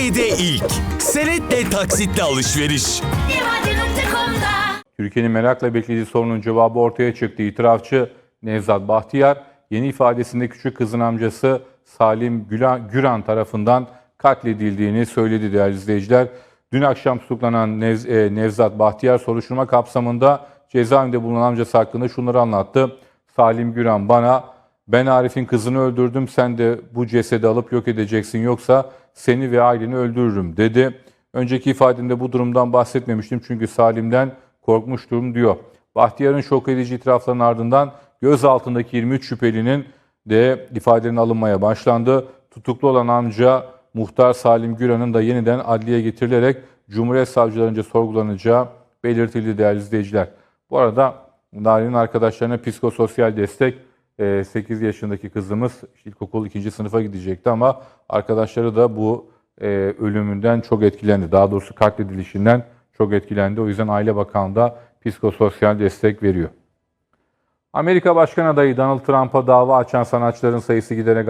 Türkiye'de ilk. Senetle taksitle alışveriş. Türkiye'nin merakla beklediği sorunun cevabı ortaya çıktı. İtirafçı Nevzat Bahtiyar, yeni ifadesinde küçük kızın amcası Salim Güran tarafından katledildiğini söyledi değerli izleyiciler. Dün akşam tutuklanan Nevz- e, Nevzat Bahtiyar soruşturma kapsamında cezaevinde bulunan amcası hakkında şunları anlattı. Salim Güran bana ben Arif'in kızını öldürdüm sen de bu cesedi alıp yok edeceksin yoksa seni ve aileni öldürürüm dedi. Önceki ifademde bu durumdan bahsetmemiştim çünkü Salim'den korkmuştum diyor. Bahtiyar'ın şok edici itiraflarının ardından gözaltındaki 23 şüphelinin de ifadenin alınmaya başlandı. Tutuklu olan amca muhtar Salim Güran'ın da yeniden adliye getirilerek Cumhuriyet Savcılarınca sorgulanacağı belirtildi değerli izleyiciler. Bu arada Narin'in arkadaşlarına psikososyal destek 8 yaşındaki kızımız ilkokul 2. sınıfa gidecekti ama arkadaşları da bu e, ölümünden çok etkilendi. Daha doğrusu katledilişinden çok etkilendi. O yüzden Aile Bakanlığı da psikososyal destek veriyor. Amerika Başkan adayı Donald Trump'a dava açan sanatçıların sayısı giderek